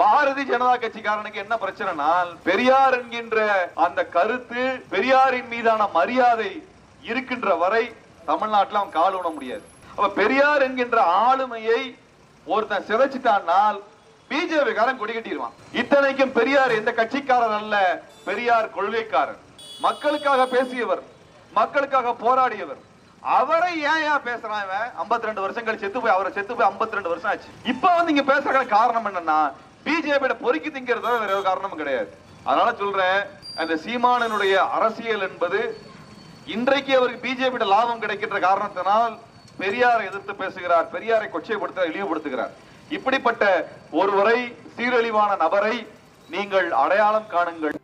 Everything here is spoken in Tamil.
பாரதிய ஜனதா கட்சிக்காரனுக்கு என்ன பிரச்சனைனால் பெரியார் என்கின்ற அந்த கருத்து பெரியாரின் மீதான மரியாதை இருக்கின்ற வரை தமிழ்நாட்டில் அவன் கால் ஊன முடியாது. அப்ப பெரியார் என்கின்ற ஆளுமையை ஒருத்தன் சிதைச்சிட்டானால் பிஜேபி காரன் கொடி கட்டிடுவான். இத்தனைக்கும் பெரியார் எந்த கட்சிக்காரர் அல்ல பெரியார் கொள்கைக்காரர். மக்களுக்காக பேசியவர் மக்களுக்காக போராடியவர். அவரை ஏன் ஏன் பேசுறான் இவன்? 52 ரெண்டு வருஷம் கழிச்சு செத்து போய் அவரை செத்து போய் 52 ரெண்டு வருஷம் ஆச்சு. இப்ப வந்து இங்க பேசுறதுக்கு காரணம் என்னன்னா பிஜேபியோட பொறுக்கி திங்கிறது வேற ஒரு காரணமும் கிடையாது. அதனால சொல்றேன் அந்த சீமானனுடைய அரசியல் என்பது இன்றைக்கு அவருக்கு பிஜேபியோட லாபம் கிடைக்கின்ற காரணத்தினால் பெரியாரை எதிர்த்து பேசுகிறார் பெரியாரை கொச்சைப்படுத்த இழிவுபடுத்துகிறார். இப்படிப்பட்ட ஒருவரை சீரழிவான நபரை நீங்கள் அடையாளம் காணுங்கள்.